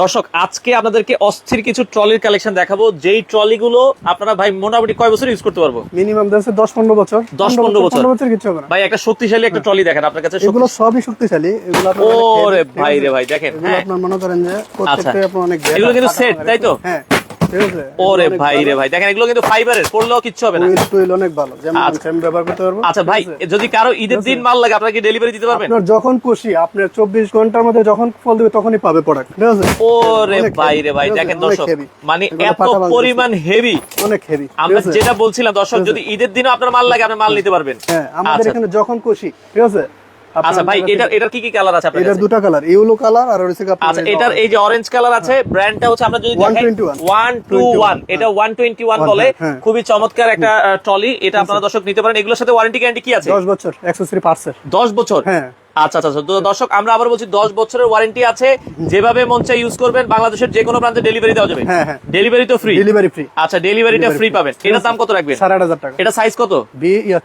দর্শক আজকে আপনাদেরকে অস্থির কিছু ট্রলির কালেকশন দেখাবো। যেই ট্রলিগুলো আপনারা ভাই মোটামুটি কয় বছর ইউজ করতে পারব? মিনিমাম দেখছে দশ পনেরো বছর। 10 15 বছর। পনেরো বছর কিছু হবে না। ভাই একটা শক্তিশালী একটা ট্রলি দেখেন আপনার কাছে এগুলো সবই শক্তিশালী। এগুলো রে ভাই রে ভাই দেখেন এগুলো হ্যাঁ। আপনার মনে করেন যে প্রত্যেকটা আপনার অনেক এগুলো কিন্তু সেট তাই তো? হ্যাঁ। ঠিক আছে ও রে এগুলো অনেক ভাই রে ভাই দেখেন এগুলো কিন্তু ফাইবারের পড়লেও কিচ্ছু হবে না। অনেক ভালো। যেমন আচ্ছা। আমি ব্যবহার করতে পারব। আচ্ছা ভাই যদি কারও ঈদের দিন মাল লাগে আপনারা কি ডেলিভারি দিতে পারবেন? আপনার যখন খুশি আপনার চব্বিশ ঘণ্টার মধ্যে যখন ফল দিবে তখনই পাবে প্রোডাক্ট ঠিক আছে? ও রে অনেক ভাই রে ভাই দেখেন দর্শক মানে এত পরিমাণ হেভি অনেক হেভি আমরা যেটা বলছিলাম দর্শক যদি ঈদের দিনও আপনার মাল লাগে আপনি মাল নিতে পারবেন। হ্যাঁ আমাদের আচ্ছা। এখানে যখন খুশি ঠিক আছে? আচ্ছা ভাই এটা এটার কি কি কালার আছে আপনার এটার দুটো কালার ইয়েলো কালার আর হচ্ছে আচ্ছা এটার এই যে অরেঞ্জ কালার আছে ব্র্যান্ডটা হচ্ছে আমরা যদি দেখাই 121 ওয়ান টু ওয়ান এটা ওয়ান টোয়েন্টি ওয়ান বলে হ্যাঁ। খুবই চমৎকার একটা ট্রলি এটা আপনারা দর্শক নিতে পারেন। এগুলোর সাথে ওয়ারেন্টি গ্যারান্টি কি আছে? দশ বছর একশো পার্টস পার্সেন্ট দশ বছর? হ্যাঁ। আচ্ছা আচ্ছা আচ্ছা। তো দর্শক আমরা আবার বলছি দশ বছরের ওয়ারেন্টি আছে। যেভাবে মন চাই ইউজ করবেন বাংলাদেশের যে কোনো প্রান্তে ডেলিভারি দেওয়া যাবে। হ্যাঁ, হ্যাঁ। ডেলিভারি তো ফ্রি ডেলিভারি ফ্রি আচ্ছা ডেলিভারিটা ফ্রি পাবেন। এটার দাম কত রাখবেন? সাড়ে হাজার টাকা। এটা সাইজ কত?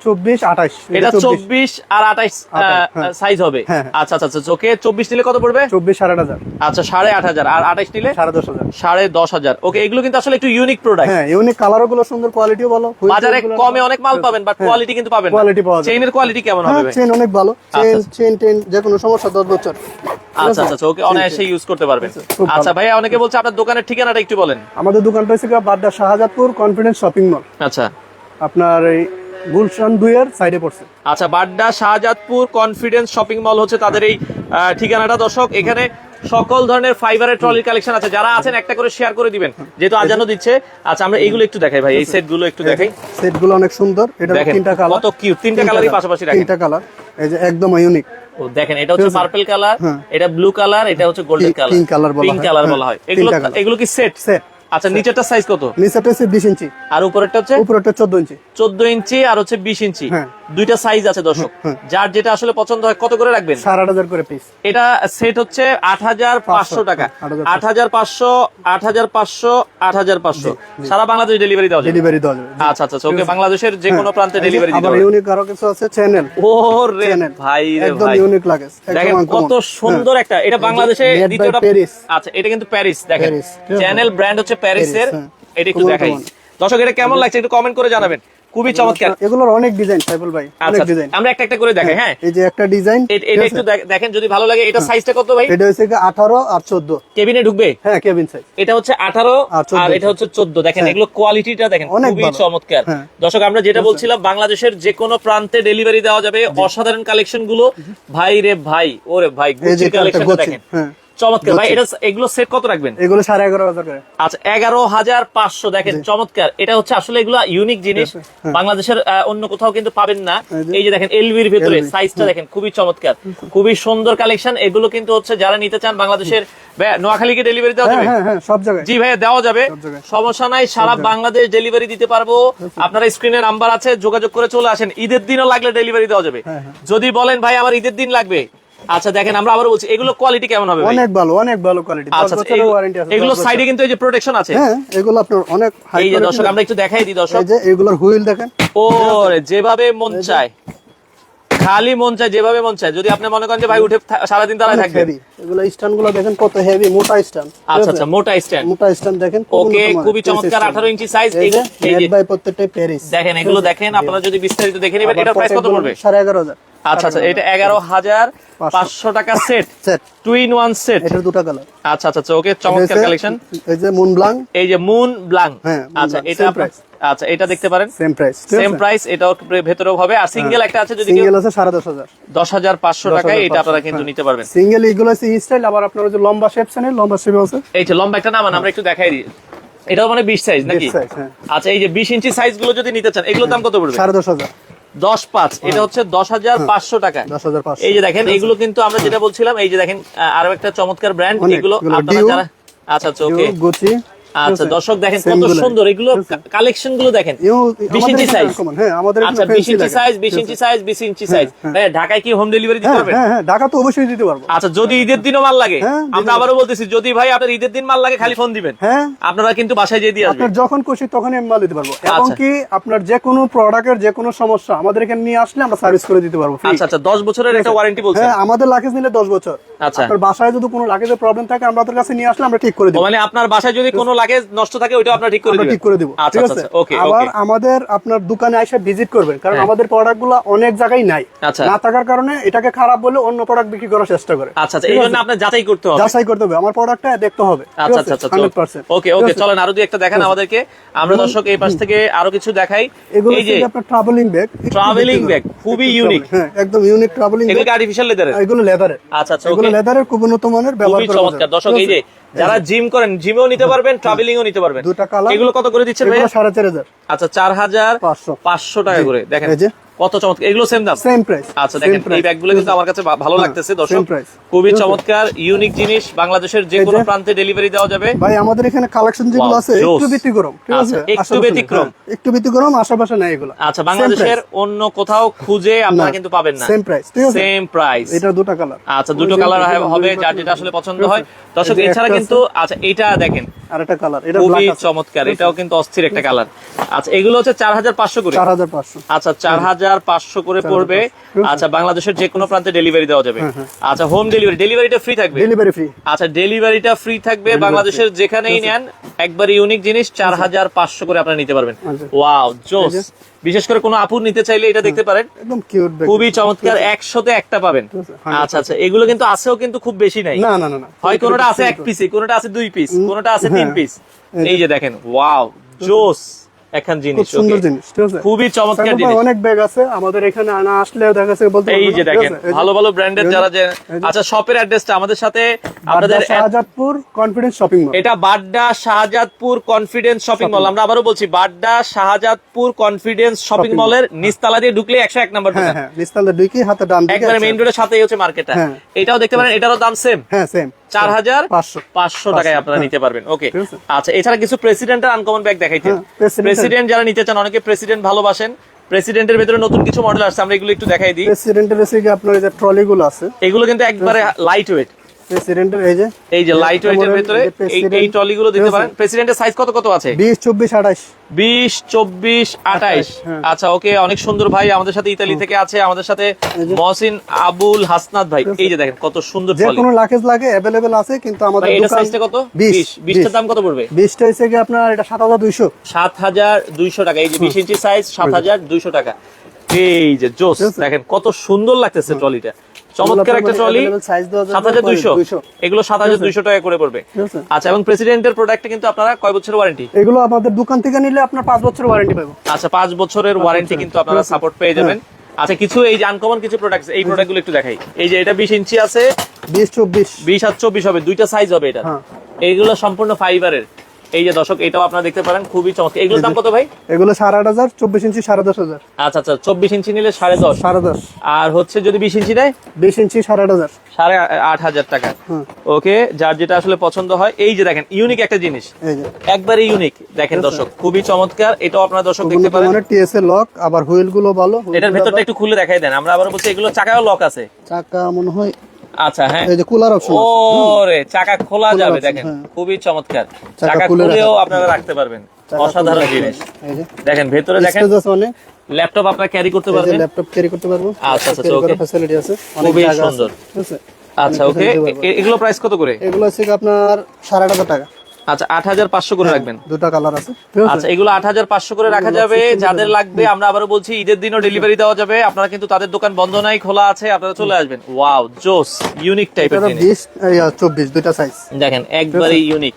চব্বিশ আঠাশ। এটা চব্বিশ। আর আঠাশ, হ্যাঁ। সাইজ হবে। হ্যাঁ, হ্যাঁ। আচ্ছা আচ্ছা আচ্ছা। ওকে চব্বিশ নিলে কত পড়বে? চব্বিশ সাড়ে হাজার। আচ্ছা সাড়ে আট হাজার। আর আঠাইশ নিলে? সাড়ে দশ হাজার। সাড়ে দশ হাজার। ওকে এগুলো কিন্তু আসলে একটু ইউনিক প্রোডাক্ট হ্যাঁ ইউনিক কালারও গুলো সুন্দর কোয়ালিটিও ভালো। বাজারে কমে অনেক মাল পাবেন বাট কোয়ালিটি কিন্তু পাবেন কোয়ালিটি পাওয়া যায় চেইনের কোয়ালিটি কেমন হ্যাঁ হবে? অনেক ভালো। চেন টেন যে কোনো সমস্যা দশ বছর। আচ্ছা আচ্ছা আচ্ছা, ওকে অনায়াসে ইউজ করতে পারবেন। আচ্ছা ভাইয়া অনেকে বলছে আপনার দোকানের ঠিকানাটা একটু বলেন। আমাদের দোকানটা হচ্ছে Badda Shahjadpur Confidence Shopping Mall. আচ্ছা। আপনার এই গুলশান দুইয়ের সাইডে পড়ছে। আচ্ছা Badda Shahjadpur Confidence Shopping Mall হচ্ছে তাদের এই ঠিকানাটা। দর্শক এখানে সকল ধরনের ফাইবারের ট্রলির কালেকশন আছে। যারা আছেন একটা করে শেয়ার করে দিবেন যেহেতু আজানো দিচ্ছে। আচ্ছা আমরা এইগুলো একটু দেখাই ভাই এই সেটগুলো একটু দেখাই। সেটগুলো অনেক সুন্দর। এটা তিনটা কালার কত কিউট তিনটা কালারই পাশাপাশি রাখেন। তিনটা কালার এই যে একদম ইউনিক ও দেখেন এটা হচ্ছে পার্পল কালার হ্যাঁ। এটা ব্লু কালার এটা হচ্ছে গোল্ডেন কালার পিঙ্ক কালার বলা পিঙ্ক কালার হ্যাঁ, বলা হয়। এগুলো এগুলো কি সেট সেট আচ্ছা নিচেরটা সাইজ কত? নিচেরটা হচ্ছে বিশ ইঞ্চি। আর উপরেরটা হচ্ছে? উপরেরটা চোদ্দ ইঞ্চি। চোদ্দ ইঞ্চি আর হচ্ছে বিশ ইঞ্চি। হ্যাঁ। দুইটা সাইজ আছে দর্শক। হ্যাঁ। যার যেটা আসলে পছন্দ হয় কত করে রাখবেন? সাড়ে হাজার করে পিস এটা সেট হচ্ছে আট হাজার পাঁচশো টাকা। হ্যাঁ, আট হাজার পাঁচশো আট হাজার পাঁচশো আট হাজার পাঁচশো। সারা বাংলাদেশ ডেলিভারি দেওয়া ডেলিভারি দেওয়া আচ্ছা আচ্ছা ওকে বাংলাদেশের যে কোনো প্রান্তে ডেলিভারি দিতে ইউনিক আরও কিছু আছে চ্যানেল ও রে ভাই রে একদম ইউনিক লাগে দেখেন কত সুন্দর একটা এটা বাংলাদেশে দ্বিতীয়টা। আচ্ছা এটা কিন্তু প্যারিস দেখেন? চ্যানেল ব্র্যান্ড হচ্ছে প্যারিসের হ্যাঁ। এটা একটু দেখাই। দর্শক এটা কেমন লাগছে একটু কমেন্ট করে জানাবেন। খুবই চমৎকার। এগুলোর অনেক ডিজাইন সাইফুল ভাই অনেক আচ্ছা ডিজাইন। আমরা একটা একটা করে দেখাই হ্যাঁ এই যে একটা ডিজাইন। এটা একটু দেখেন যদি ভালো লাগে এটা সাইজটা কত ভাই? এটা হচ্ছে আঠারো আর চোদ্দ। কেবিনে ঢুকবে? হ্যাঁ কেবিন সাইজ এটা হচ্ছে আঠারো আর এটা হচ্ছে চোদ্দ। দেখেন এগুলো কোয়ালিটিটা দেখেন অনেক খুবই চমৎকার। হ্যাঁ। দর্শক আমরা যেটা বলছিলাম বাংলাদেশের যে কোনো প্রান্তে ডেলিভারি দেওয়া যাবে। অসাধারণ কালেকশনগুলো ভাই রে ভাই ওরে ভাই গুচি কালেকশন দেখেন। হ্যাঁ। চমৎকার। ভাই এটা এগুলো সেট কত রাখবেন? এগুলো সাড়ে এগারো হাজার করে। আচ্ছা এগারো হাজার পাঁচশো। দেখেন চমৎকার। এটা হচ্ছে আসলে এগুলো ইউনিক জিনিস। বাংলাদেশের অন্য কোথাও কিন্তু পাবেন না। এই যে- দেখেন এলভির ভেতরে সাইজটা দেখেন খুবই চমৎকার। খুবই সুন্দর কালেকশন এগুলো কিন্তু হচ্ছে যারা নিতে চান বাংলাদেশের নোয়াখালীকে ডেলিভারি দেওয়া হ্যাঁ যাবে? হ্যাঁ হ্যাঁ সব জায়গায়। জি ভাইয়া দেওয়া যাবে। সমস্যা নাই সারা বাংলাদেশ ডেলিভারি দিতে পারব। আপনারা স্ক্রিনে নাম্বার আছে যোগাযোগ করে চলে আসেন। ঈদের দিনও লাগলে ডেলিভারি দেওয়া যাবে। হ্যাঁ, হ্যাঁ। যদি বলেন ভাই আমার ঈদের দিন লাগবে। আচ্ছা দেখেন আমরা আবার বলছি এগুলো কোয়ালিটি কেমন হবে অনেক ভালো অনেক ভালো কোয়ালিটি আচ্ছা ওয়ারেন্টি আছে এগুলো সাইডে কিন্তু এই যে প্রোটেকশন আছে। হ্যাঁ এগুলো আপনার অনেক হাই এই যে দর্শক আমরা একটু দেখাই দিই দর্শক। এই যে এগুলোর হুইল দেখেন। ও রে, যেভাবে মন চায়। খালি মন চায় যেভাবে মন চায়। যদি আপনি মনে করেন যে ভাই উঠে থা- সারাদিন দাঁড়ায় থাকবেন এগুলো স্ট্যান্ডগুলো দেখেন কত হেভি মোটা স্ট্যান্ড আচ্ছা আচ্ছা মোটা স্ট্যান্ড মোটা স্ট্যান্ড দেখেন ওকে খুবই চমৎকার আঠারো ইঞ্চি সাইজ এই যে এই যে। মেড বাই প্রত্যেকটাই প্যারিস দেখেন এগুলো দেখেন আপনারা যদি বিস্তারিত দেখে নেবেন এটা প্রাইস কত পড়বে? সাড়ে এগারো হাজার। আচ্ছা আচ্ছা এটা এগারো হাজার পাঁচশো। টাকা set set two in one set দুটা কালার আচ্ছা আচ্ছা আচ্ছা ওকে চমৎকার কালেকশন এই যে মুন ব্লাং এই যে মুন ব্লাং হ্যাঁ, আচ্ছা এটা price। আচ্ছা এটা দেখতে পারেন। সেম প্রাইস সেম প্রাইস এটাও ভেতরেও হবে। আর সিঙ্গেল একটা আছে যদি সিঙ্গেল আছে সাড়ে দশ হাজার। দশ হাজার পাঁচশো টাকায় এটা আপনারা কিন্তু হ্যাঁ। নিতে পারবেন। সিঙ্গেল এগুলো আছে স্টাইল আবার আপনার যে লম্বা শেপ লম্বা শেপ আছে? এই যে লম্বা একটা নামান আমরা একটু দেখাই দিই। এটাও মানে বিশ সাইজ নাকি? হ্যাঁ। আচ্ছা এই যে বিশ ইঞ্চি সাইজগুলো যদি নিতে চান এগুলোর দাম কত পড়বে? সাড়ে দশ পাঁচ এটা হচ্ছে দশ হাজার পাঁচশো টাকা। এই যে দেখেন এগুলো কিন্তু আমরা যেটা বলছিলাম এই যে দেখেন আরও একটা চমৎকার ব্র্যান্ড এগুলো আপনারা যারা আচ্ছা আচ্ছা ওকে আচ্ছা দর্শক দেখেন কত সুন্দর। এগুলো কালেকশনগুলো দেখেন। বিশ ইঞ্চি সাইজ হ্যাঁ, আচ্ছা বিশ ইঞ্চি সাইজ বিশ ইঞ্চি সাইজ বিশ ইঞ্চি সাইজ হ্যাঁ। ঢাকায় কি হোম ডেলিভারি দিতে হ্যাঁ পারবেন? হ্যাঁ হ্যাঁ ঢাকা তো অবশ্যই দিতে পারব। আচ্ছা যদি ঈদের দিনও মাল লাগে হ্যাঁ, আমরা আবারও বলতেছি যদি ভাই আপনার ঈদের দিন মাল লাগে খালি ফোন দিবেন। হ্যাঁ। আপনারা কিন্তু বাসায় যেয়ে দিয়ে আসবেন। যখন খুশি তখনই আমি মাল দিতে পারব। এবং আচ্ছা। কি আপনার যে কোনো প্রোডাক্টের যে কোনো সমস্যা আমাদের এখানে নিয়ে আসলে আমরা সার্ভিস করে দিতে পারব আচ্ছা আচ্ছা দশ বছরের একটা ওয়ারেন্টি বলছেন। হ্যাঁ আমাদের লাগেজ নিলে দশ বছর। আচ্ছা। আপনার বাসায় যদি কোনো লাগেজের প্রবলেম থাকে আমরা আমাদের কাছে নিয়ে আসলে আমরা ঠিক করে দিব। মানে আপনার বাসায় যদি কোনো লাগে নষ্ট থাকে ওইটা আপনার ঠিক করে আমরা দিবেন। ঠিক করে দিব। আচ্ছা ঠিক আচ্ছা আছে? ওকে আবার আমাদের আপনার দোকানে এসে ভিজিট করবেন কারণ হ্যাঁ। আমাদের প্রোডাক্টগুলো অনেক জায়গায় নাই। আচ্ছা। না থাকার কারণে এটাকে খারাপ বলে অন্য প্রোডাক্ট বিক্রি করার চেষ্টা করে। আচ্ছা আচ্ছা ঠিক এই জন্য আপনার যাচাই করতে হবে। যাচাই করতে হবে। আমার প্রোডাক্টটা দেখতে হবে। আচ্ছা আচ্ছা আচ্ছা ওকে ওকে চলেন আরও দুই একটা দেখান আমাদেরকে। আমরা দর্শক এই পাশ থেকে আরও কিছু দেখাই। এগুলো এই যে হচ্ছে আপনার ট্রাভেলিং ব্যাগ Travelling bag, খুবই ইউনিক হ্যাঁ একদম ইউনিক ট্রাভেলিং এগুলো ব্যাগ কি আর্টিফিশিয়াল লেদারের এগুলো লেদারের আচ্ছা আচ্ছা এগুলো লেদারের খুব উন্নত মানের ব্যবহার করা যায়। দর্শক এই যে যারা জিম করেন জিমেও নিতে পারবেন ট্রাভেলিং ও নিতে পারবেন। দুটা কালার এগুলো কত করে দিচ্ছেন ভাই আচ্ছা চার হাজার পাঁচশো। টাকা করে। দেখেন যে। কত চমৎকার? এগুলো সেম দাম? সেম প্রাইস আচ্ছা দেখেন এই ব্যাগগুলো কিন্তু আমার কাছে ভালো হ্যাঁ, লাগতেছে দর্শক. খুবই চমৎকার ইউনিক জিনিস বাংলাদেশের যে কোনো প্রান্তে ডেলিভারি দেওয়া যাবে। ভাই আমাদের এখানে কালেকশন যেগুলো আছে একটু ব্যতিক্রম ঠিক আচ্ছা, আছে? একটু ব্যতিক্রম। হ্যাঁ, একটু ব্যতিক্রম আশেপাশে নাই এগুলো। আচ্ছা বাংলাদেশের অন্য কোথাও খুঁজে আপনারা কিন্তু পাবেন না। সেম প্রাইস ঠিক আছে? সেম প্রাইস এটা দুটো কালার আচ্ছা দুটো কালার হবে যার যেটা আসলে পছন্দ হয়। দর্শক এছাড়া কিন্তু আচ্ছা এটা দেখেন। আর একটা কালার এটা খুবই চমৎকার এটাও কিন্তু অস্থির একটা কালার আচ্ছা এগুলো হচ্ছে চার হাজার পাঁচশো করে। চার হাজার পাঁচশো। আচ্ছা চার হাজার পাঁচশো করে পড়বে। আচ্ছা বাংলাদেশের যে কোনো প্রান্তে ডেলিভারি দেওয়া যাবে। আচ্ছা হোম ডেলিভারি ডেলিভারিটা ফ্রি থাকবে? ডেলিভারি ফ্রি আচ্ছা ডেলিভারিটা ফ্রি থাকবে। বাংলাদেশের যেখানেই নেন একবার ইউনিক জিনিস চার হাজার পাঁচশো করে আপনারা নিতে পারবেন। আচ্ছা। ওয়াও জোস। বিশেষ করে কোনো আপুর নিতে চাইলে এটা দেখতে পারেন। একদম কিউট খুবই চমৎকার একশোতে একটা পাবেন। আচ্ছা আচ্ছা এগুলো কিন্তু আছেও কিন্তু খুব বেশি নাই। না না না হয় কোনোটা আছে এক পিসে কোনোটা আছে দুই পিস কোনোটা আছে তিন হ্যাঁ। পিস এই যে দেখেন ওয়াও জোস। জিনিস সুন্দর জিনিস ঠিক আছে? খুবই চমৎকার জিনিস। অনেক ব্যাগ আছে আমাদের এখানে আনা আসলে দেখা যাচ্ছে বলতে এই যে দেখেন ভালো ভালো ব্র্যান্ডের যারা যে আচ্ছা শপের অ্যাড্রেসটা আমাদের সাথে আপনাদের শাহজাদপুর কনফিডেন্স শপিং মল এটা Badda Shahjadpur Confidence Shopping Mall আমরা আবারও বলছি বাড্ডা শাহজাদপুর কনফিডেন্স শপিং মলের নিচতলা দিয়ে ঢুকলে একশো এক নম্বর হ্যাঁ হ্যাঁ নিস্তাল দুইকি হাতে ডান দিকে একবারে মেইন রোডের সাথেই হচ্ছে মার্কেটটা হ্যাঁ। এটাও দেখতে পারেন এটারও দাম সেম হ্যাঁ সেম চার হাজার পাঁচশো। টাকায় আপনারা নিতে পারবেন। ওকে আচ্ছা এছাড়া কিছু প্রেসিডেন্টের আনকমন ব্যাগ দেখাইতেন হ্যাঁ, প্রেসিডেন্ট যারা নিতে চান অনেকে প্রেসিডেন্ট ভালোবাসেন। প্রেসিডেন্টের ভেতরে নতুন কিছু মডেল আসছে আমরা এগুলো একটু দেখাই দিই। প্রেসিডেন্টের এসে আপনার এই যে ট্রলি গুলো আছে? এগুলো কিন্তু একবারে লাইট ওয়েট প্রেসিডেন্টের এই যে এই যে লাইট ওয়েটের model, এই যে এই- এই President- ট্রলি গুলো দিতে পারেন। প্রেসিডেন্টের সাইজ কত কত আছে? বিশ চব্বিশ আঠাশ। বিশ চব্বিশ আঠাইশ। আচ্ছা ওকে অনেক সুন্দর ভাই আমাদের সাথে ইতালি থেকে আছে। আমাদের সাথে মহসিন আবুল হাসনাত ভাই। এই যে দেখেন কত সুন্দর যে কোনো লাকেজ লাগে আছে কিন্তু আমাদের দোকান সাইজটা কত? দাম কত পড়বে? হচ্ছে কি আপনার এটা টাকা। এই যে ইঞ্চি সাইজ সাত হাজার দুইশো টাকা। এই যে জোস দেখেন কত সুন্দর লাগতেছে ট্রলিটা চমৎকার একটা ট্রলি যাবে সাত হাজার দুইশো। এগুলো সাত হাজার দুইশো টাকা করে পড়বে। আচ্ছা এবং প্রেসিডেন্টের প্রোডাক্ট কিন্তু আপনারা কয় বছরের ওয়ারেন্টি এগুলো আমাদের দোকান থেকে নিলে আপনার পাঁচ বছর ওয়ারেন্টি পাবো। আচ্ছা পাঁচ বছরের ওয়ারেন্টি কিন্তু আপনারা সাপোর্ট পেয়ে যাবেন। আচ্ছা কিছু এই যে আনকমন কিছু প্রোডাক্ট এই প্রোডাক্টগুলো একটু দেখাই। এই যে এটা বিশ ইঞ্চি আছে। বিশ চব্বিশ। বিশ আর চব্বিশ হবে দুইটা সাইজ হবে এটা। হ্যাঁ। এইগুলো সম্পূর্ণ ফাইবারের এই যে দর্শক এটাও আপনারা দেখতে পারেন খুবই চমৎকার। এগুলোর দাম কত ভাই? এগুলো সাড়ে আট হাজার চব্বিশ ইঞ্চি সাড়ে দশ হাজার। আচ্ছা আচ্ছা চব্বিশ ইঞ্চি নিলে সাড়ে দশ। সাড়ে দশ। আর হচ্ছে যদি বিশ ইঞ্চি দেয় বিশ ইঞ্চি সাড়ে আট হাজার। সাড়ে আট হাজার টাকা। হুম। ওকে যার যেটা আসলে পছন্দ হয় এই যে দেখেন ইউনিক একটা জিনিস। এই যে। একবারে ইউনিক দেখেন দর্শক খুবই চমৎকার। এটাও আপনারা দর্শক দেখতে পারেন। মানে টিএসএ লক আবার হুইলগুলো ভালো। এটার ভেতরটা একটু খুলে দেখাই দেন। আমরা আবার বলছি এগুলো চাকাও লক আছে। চাকা মনে হয় আচ্ছা হ্যাঁ। এই যে কুলার অপশন ওরে চাকা খোলা যাবে দেখেন হ্যাঁ। খুবই চমৎকার। চাকা খুলেও আপনারা রাখতে পারবেন অসাধারণ জিনিস। দেখেন ভেতরে দেখেন ল্যাপটপ আপনারা ক্যারি করতে পারবেন। ল্যাপটপ ক্যারি করতে পারব। আচ্ছা, আচ্ছা, ওকে ফ্যাসিলিটি আছে। অনেক খুবই সুন্দর। আচ্ছা ওকে। এগুলো প্রাইস কত করে? এগুলো কি আপনার সাড়ে আট হাজার টাকা। আচ্ছা আট হাজার পাঁচশো করে রাখবেন। দুটো কালার আছে। আচ্ছা এগুলো আট হাজার পাঁচশো করে রাখা যাবে যাদের লাগবে আমরা আবারও বলছি ঈদের দিনও ডেলিভারি দেওয়া যাবে। আপনারা কিন্তু তাদের দোকান বন্ধ নাই খোলা আছে আপনারা চলে আসবেন। ওয়াও জোস ইউনিক টাইপের জিনিস। চব্বিশ দুইটা সাইজ দেখেন একবারে ইউনিক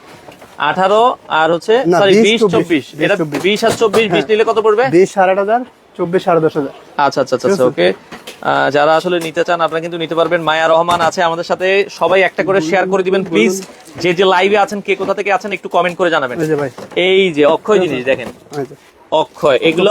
আঠারো আর হচ্ছে সরি বিশ 24, চব্বিশ এটা বিশ আর চব্বিশ বিশ নিলে কত পড়বে? বিশ সাড়ে আট হাজার চব্বিশ সাড়ে দশ হাজার। আচ্ছা আচ্ছা আচ্ছা ওকে যারা আসলে নিতে চান আপনারা কিন্তু নিতে পারবেন। মায়া রহমান আছে আমাদের সাথে। সবাই একটা করে শেয়ার করে দিবেন প্লিজ যে যে লাইভে আছেন কে কোথা থেকে আছেন একটু কমেন্ট করে জানাবেন। এই যে অক্ষয় জিনিস দেখেন। অক্ষয় এগুলো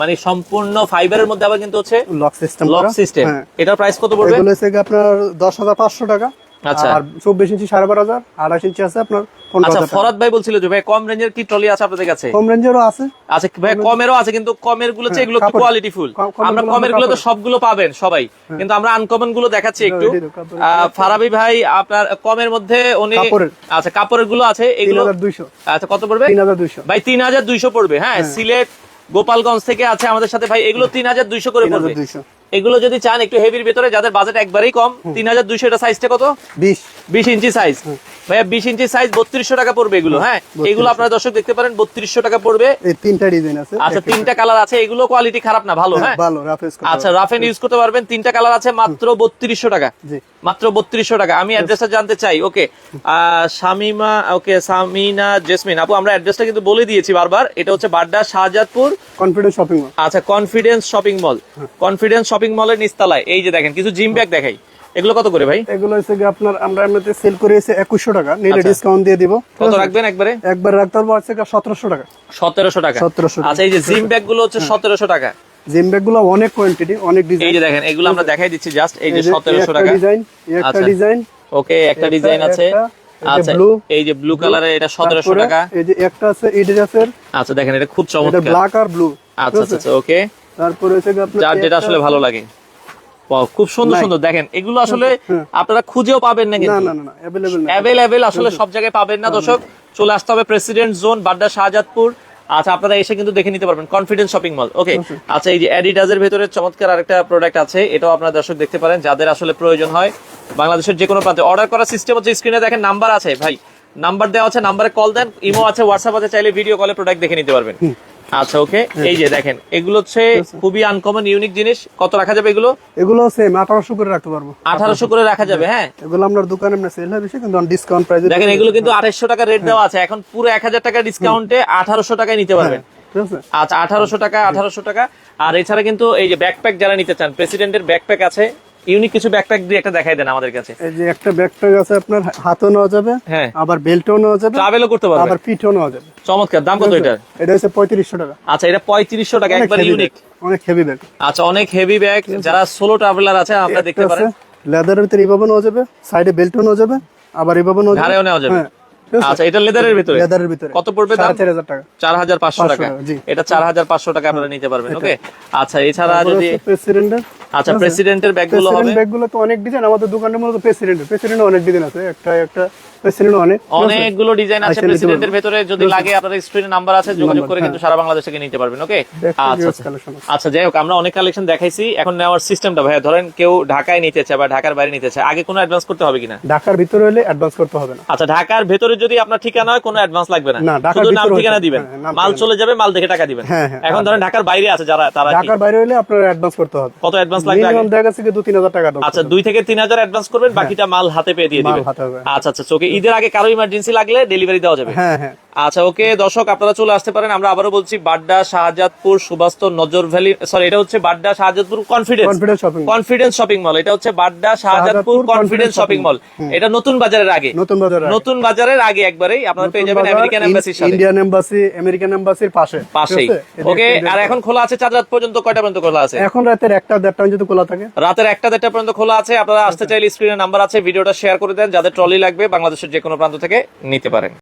মানে সম্পূর্ণ ফাইবারের মধ্যে আবার কিন্তু হচ্ছে লক সিস্টেম লক সিস্টেম এটার প্রাইস কত পড়বে? এগুলো হচ্ছে আপনার দশ হাজার পাঁচশো টাকা। আচ্ছা। আর চব্বিশ ইঞ্চি সাড়ে বারো হাজার আঠাশ ইঞ্চি আছে আপনার পনেরো আচ্ছা ফরাদ ভাই বলছিল যে ভাই কম রেঞ্জের কি ট্রলি আছে আপনাদের কাছে? কম রেঞ্জেরও আছে। আচ্ছা ভাই কমেরও আছে কিন্তু কমেরগুলো হচ্ছে হ্যাঁ, এগুলো কোয়ালিটি ফুল আমরা কমেরগুলো তো সবগুলো পাবেন সবাই কিন্তু আমরা আনকমনগুলো দেখাচ্ছি একটু। ফারাবি ভাই আপনার কমের মধ্যে উনি আচ্ছা কাপড়েরগুলো আছে এগুলো হাজার দুইশো। আচ্ছা কত পড়বে? তিন হাজার দুইশো। ভাই তিন হাজার দুইশো পড়বে হ্যাঁ সিলেট গোপালগঞ্জ থেকে আছে আমাদের সাথে ভাই এগুলো তিন হাজার দুইশো করে পড়বে। এগুলো যদি চান একটু হেভির ভেতরে যাদের বাজেট একবারেই কম তিন হাজার দুইশো এটা সাইজটা কত? বিশ। বিশ ইঞ্চি সাইজ ভাইয়া বিশ ইঞ্চি সাইজ বত্রিশশো টাকা পড়বে এগুলো হ্যাঁ? এগুলো আপনারা দর্শক দেখতে পারেন বত্রিশশো টাকা পড়বে। তিনটা ডিজাইন আছে। আচ্ছা তিনটা কালার আছে এগুলো কোয়ালিটি খারাপ না ভালো হ্যাঁ ভালো আচ্ছা রাফ এন্ড ইউজ করতে পারবেন তিনটা কালার আছে মাত্র বত্রিশশো টাকা। মাত্র বত্রিশশো টাকা। আমি অ্যাড্রেসটা জানতে চাই ওকে। শামিমা ওকে সামিনা জেসমিন আপু আমরা অ্যাড্রেসটা কিন্তু বলে দিয়েছি বারবার এটা হচ্ছে Badda Shahjadpur. Confidence Shopping Mall আচ্ছা Confidence Shopping Mall Confidence Shopping মলের নিচতলায় এই যে দেখেন কিছু জিম ব্যাগ দেখাই। এগুলো কত করে ভাই? এগুলো হচ্ছে আপনার আমরা এমনিতে সেল করে এসে একুশশো টাকা নিলে আচ্ছা। ডিসকাউন্ট দিয়ে দিব। কত রাখবেন একবারে? একবার রাখতে পারব হচ্ছে সতেরোশো টাকা। সতেরোশো টাকা। 1700 আচ্ছা এই যে জিম ব্যাগগুলো হচ্ছে সতেরোশো টাকা। জিম ব্যাগগুলো অনেক কোয়ান্টিটি অনেক ডিজাইন এই যে দেখেন এগুলো আমরা দেখাই দিচ্ছি জাস্ট এই যে সতেরোশো টাকা। ডিজাইন একটা আচ্ছা। ডিজাইন ওকে একটা ডিজাইন আছে। আচ্ছা blue, এই যে ব্লু কালারের এটা সতেরোশো তারপরে টাকা। এই যে একটা আছে এডিডাসের আচ্ছা দেখেন এটা খুব চমৎকার। এটা ব্ল্যাক আর ব্লু আচ্ছা আচ্ছা আচ্ছা ওকে তারপরে হচ্ছে যার যেটা আসলে ভালো লাগে। খুব সুন্দর সুন্দর। দেখেন এগুলো আসলে। আপনারা খুঁজেও পাবেন না কিন্তু। অ্যাভেলেবল আসলে সব জায়গায় পাবেন না দর্শক। চলে আসতে হবে প্রেসিডেন্ট জোন বাড্ডা শাহজাদপুর। আচ্ছা আপনারা এসে কিন্তু দেখে নিতে পারবেন কনফিডেন্স শপিং মল ওকে আচ্ছা এই যে অ্যাডিডাজের ভেতরে চমৎকার আরেকটা প্রোডাক্ট আছে এটাও আপনারা দর্শক দেখতে পারেন যাদের আসলে প্রয়োজন হয়। বাংলাদেশের যে কোনো প্রান্তে অর্ডার করার সিস্টেম হচ্ছে স্ক্রিনে দেখেন নাম্বার আছে ভাই। নাম্বার দেওয়া আছে নাম্বারে কল দেন ইমো আছে হোয়াটসঅ্যাপ আছে চাইলে ভিডিও কলে প্রোডাক্ট দেখে নিতে পারবেন। আচ্ছা ওকে এই যে দেখেন এগুলো হচ্ছে খুবই আনকমন ইউনিক জিনিস। কত রাখা যাবে এগুলো? এগুলো সেম আঠারোশো করে রাখতে পারব। আঠারোশো করে রাখা যাবে হ্যাঁ। এগুলো আপনার দোকানে আমরা সেল হয় বেশি কিন্তু ডিসকাউন্ট প্রাইসে দেখেন এগুলো কিন্তু আঠাশশো টাকা রেট দেওয়া আছে। এখন পুরো এক হাজার টাকা ডিসকাউন্টে আঠারোশো টাকায় নিতে পারবেন। আছে। আচ্ছা আঠারোশো টাকা আঠারোশো টাকা। আর এছাড়া কিন্তু এই যে ব্যাকপ্যাক যারা নিতে চান প্রেসিডেন্টের ব্যাকপ্যাক আছে ইউনিক কিছু ব্যাকপ্যাক একটা দেখাই দেন আমাদের কাছে। এই যে একটা ব্যাগট্যাগ আছে আপনার হাতও নেওয়া যাবে হ্যাঁ। আবার বেল্টও নেওয়া যাবে ট্রাভেলও করতে পারবেন আবার পিঠও নেওয়া যাবে। চমৎকার দাম কত এটার? এটা হচ্ছে পঁয়ত্রিশশো টাকা। আচ্ছা এটা পঁয়ত্রিশশো টাকা অনেক একবার ইউনিক অনেক হেভি ব্যাগ আচ্ছা অনেক হেভি ব্যাগ যারা সোলো ট্রাভেলার আছে আপনারা দেখতে পারেন। লেদারের ভিতরে এইভাবে নেওয়া যাবে সাইডে বেল্টও নেওয়া যাবে আবার এইভাবে নেওয়া যাবে। নেওয়া? আচ্ছা এটা লেদারের ভিতরে? লেদারের ভিতরে। কত পড়বে দাম? সাড়ে চার হাজার টাকা। চার হাজার পাঁচশো টাকা। টাকা, এটা চার হাজার পাঁচশো টাকা আপনারা নিতে পারবেন ওকে? আচ্ছা এছাড়া যদি প্রেসিডেন্টের আচ্ছা প্রেসিডেন্টের ব্যাগগুলো হবে? প্রেসিডেন্ট ব্যাগগুলো তো অনেক ডিজাইন আমাদের দোকানের মূলত প্রেসিডেন্টের প্রেসিডেন্ট অনেক ডিজাইন আছে। একটা একটা প্রেসিডেন্ট অনেক অনেকগুলো ডিজাইন আছে আচ্ছা, প্রেসিডেন্টের। ভেতরে। যদি লাগে আপনাদের স্ক্রিনে নাম্বার আছে যোগাযোগ করে কিন্তু সারা বাংলাদেশ থেকে নিতে পারবেন ওকে আচ্ছা আচ্ছা। আচ্ছা যাই হোক আমরা অনেক কালেকশন দেখাইছি। এখন নেওয়ার সিস্টেমটা ভাইয়া ধরেন কেউ ঢাকায় নিতে চায় বা ঢাকার বাইরে নিতে চায় আগে কোনো অ্যাডভান্স করতে হবে কিনা? ঢাকার ভিতরে হলে অ্যাডভান্স করতে হবে না। আচ্ছা ঢাকার ভেতরে যদি আপনার ঠিকানা হয় কোনো অ্যাডভান্স লাগবে না। শুধু নাম ঠিকানা দিবেন। হ্যাঁ, মাল চলে যাবে মাল দেখে টাকা দিবেন। হ্যাঁ, হ্যাঁ, এখন ধরেন ঢাকার বাইরে আছে যারা তারা ঢাকার বাইরে হলে আপনার অ্যাডভান্স করতে হবে। কত অ্যাডভান্স লাগবে? মিনিমাম দেখা গেছে কি দু টাকা আচ্ছা করতে দুই থেকে তিন হাজার অ্যাডভান্স করবেন বাকিটা মাল হাতে পেয়ে দিয়ে। দিবেন। আচ্ছা আচ্ছা চোখে ঈদের আগে কারও ইমার্জেন্সি লাগলে ডেলিভারি দেওয়া যাবে। হ্যাঁ হ্যাঁ। আচ্ছা ওকে দর্শক আপনারা চলে আসতে পারেন। আমরা আবারও বলছি বাড্ডা শাহজাদপুর সুবাস্ত নজর ভ্যালি সরি এটা হচ্ছে Badda Shahjadpur Confidence Confidence shopping mall এটা হচ্ছে Badda Shahjadpur Confidence shopping mall এটা নতুন বাজারের আগে। নতুন বাজার নতুন বাজারের আগে একবারেই আপনারা পেয়ে যাবেন আমেরিকান এম্বাসির সাথে ইন্ডিয়ান এম্বাসি আমেরিকান এম্বাসির পাশে। পাশেই। ওকে আর এখন খোলা আছে চার রাত পর্যন্ত কয়টা পর্যন্ত খোলা আছে? এখন রাতের একটা দেড়টা যদি খোলা থাকে। রাতের একটা দেড়টা পর্যন্ত খোলা আছে। আপনারা আসতে চাইলে স্ক্রিনে নাম্বার আছে ভিডিওটা শেয়ার করে দেন। যাদের ট্রলি লাগবে বাংলাদেশের যে কোনো প্রান্ত থেকে নিতে পারেন।